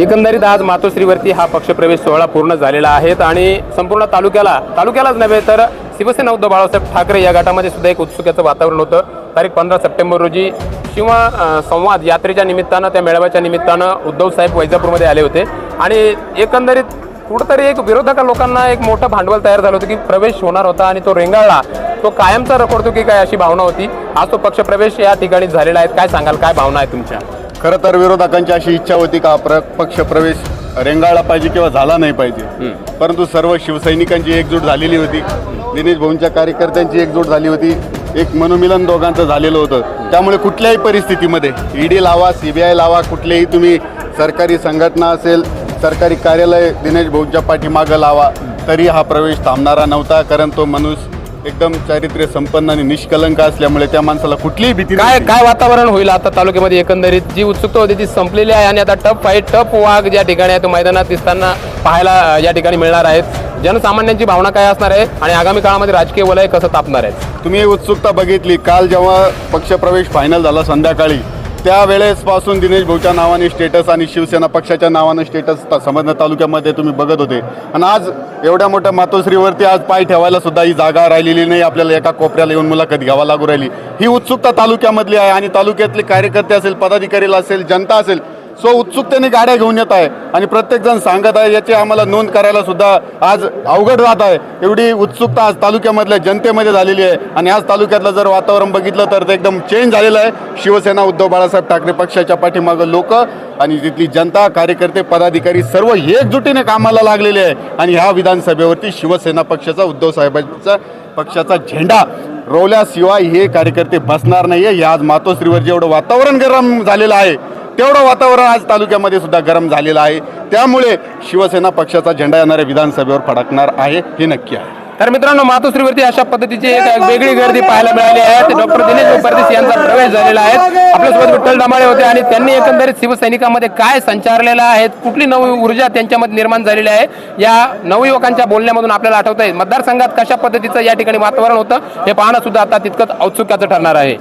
एकंदरीत आज मातोश्रीवरती हा पक्षप्रवेश सोहळा पूर्ण झालेला आहे आणि संपूर्ण तालुक्याला तालुक्यालाच नव्हे तर शिवसेना उद्धव बाळासाहेब ठाकरे या गटामध्ये सुद्धा एक उत्सुकतेचं वातावरण होतं. तारीख पंधरा सप्टेंबर रोजी किंवा संवाद यात्रेच्या निमित्तानं त्या मेळाव्याच्या निमित्तानं उद्धव साहेब वैजापूरमध्ये आले होते. आणि एकंदरीत कुठंतरी एक विरोधक लोकांना एक मोठं भांडवल तयार झालं होतं की प्रवेश होणार होता आणि तो रेंगाळला. तो कायमचा रखडतो की काय अशी भावना होती. आज तो पक्षप्रवेश या ठिकाणी झालेला आहे. काय सांगाल? काय भावना आहे तुमच्या? खरं तर विरोधकांची अशी इच्छा होती का प्र पक्ष प्रवेश रेंगाळला पाहिजे किंवा झाला नाही पाहिजे. परंतु सर्व शिवसैनिकांची एकजूट झालेली होती. दिनेश भाऊंच्या कार्यकर्त्यांची एकजूट झाली होती. एक मनोमिलन दोघांचं झालेलं होतं. त्यामुळे कुठल्याही परिस्थितीमध्ये ईडी लावा सीबीआय लावा कुठलेही तुम्ही सरकारी संघटना असेल सरकारी कार्यालय दिनेश भाऊंच्या पाठीमागं लावा तरी हा प्रवेश थांबणारा नव्हता. कारण तो माणूस एकदम चारित्र्य संपन्न आणि निष्कलंक असल्यामुळे त्या माणसाला कुठलीही भीती काय नव्हती. काय वातावरण होईल आता तालुक्यामध्ये एकंदरीत? जी उत्सुकता होती ती संपलेली आहे आणि आता टप फाईट टप वाघ ज्या ठिकाणी आहे तो मैदानात दिसताना पाहायला अ, या ठिकाणी मिळणार आहेत. जनसामान्यांची भावना काय असणार आहे आणि आगामी काळामध्ये राजकीय वलय कसं तापणार आहे तुम्ही उत्सुकता बघितली. काल जेव्हा पक्षप्रवेश फायनल झाला संध्याकाळी त्यावेळेसपासून दिनेश भाऊच्या नावाने स्टेटस आणि शिवसेना पक्षाच्या नावाने स्टेटस समजणं तालुक्यामध्ये तुम्ही बघत होते. आणि आज एवढ्या मोठ्या मातोश्रीवरती आज पाय ठेवायला सुद्धा ही जागा राहिलेली नाही. आपल्याला एका कोपऱ्याला येऊन मुलाखत घ्यावा लागू राहिली. ही उत्सुकता तालुक्यामधली आहे आणि तालुक्यातले कार्यकर्ते असेल पदाधिकारी असेल जनता असेल सो उत्सुकतेने गाड्या घेऊन येत आहे. आणि प्रत्येक जण सांगत आहे याची आम्हाला नोंद करायला सुद्धा आज अवघड जात आहे. एवढी उत्सुकता आज तालुक्यामधल्या जनतेमध्ये झालेली आहे. आणि आज तालुक्यातलं जर वातावरण बघितलं तर ते एकदम चेंज झालेलं आहे. शिवसेना उद्धव बाळासाहेब ठाकरे पक्षाच्या पाठीमागं लोक आणि तिथली जनता कार्यकर्ते पदाधिकारी सर्व एकजुटीने कामाला लागलेले आहे. आणि ह्या विधानसभेवरती शिवसेना पक्षाचा उद्धव साहेबांचा पक्षाचा झेंडा रोवल्याशिवाय हे कार्यकर्ते बसणार नाहीये. हे आज मातोश्रीवर जेवढं वातावरण गरम झालेलं आहे तेवढं वातावरण आज तालुक्यामध्ये सुद्धा गरम झालेलं आहे. त्यामुळे शिवसेना पक्षाचा झेंडा येणाऱ्या विधानसभेवर फडकणार आहे हे नक्की आहे. तर मित्रांनो मातोश्रीवरती अशा पद्धतीची एक वेगळी गर्दी पाहायला मिळाली आहे. ते डॉक्टर दिनेश परदेश यांचा प्रवेश झालेला आहे. आपल्यासोबत विठ्ठल दामाळे होते आणि त्यांनी एकंदरीत शिवसैनिकांमध्ये काय संचारलेलं आहे कुठली नवी ऊर्जा त्यांच्यामध्ये निर्माण झालेली आहे या नवयुवकांच्या बोलण्यामधून आपल्याला आठवत आहे मतदारसंघात कशा पद्धतीचं या ठिकाणी वातावरण होतं हे पाहणं सुद्धा आता तितकंच औत्सुक्याचं ठरणार आहे.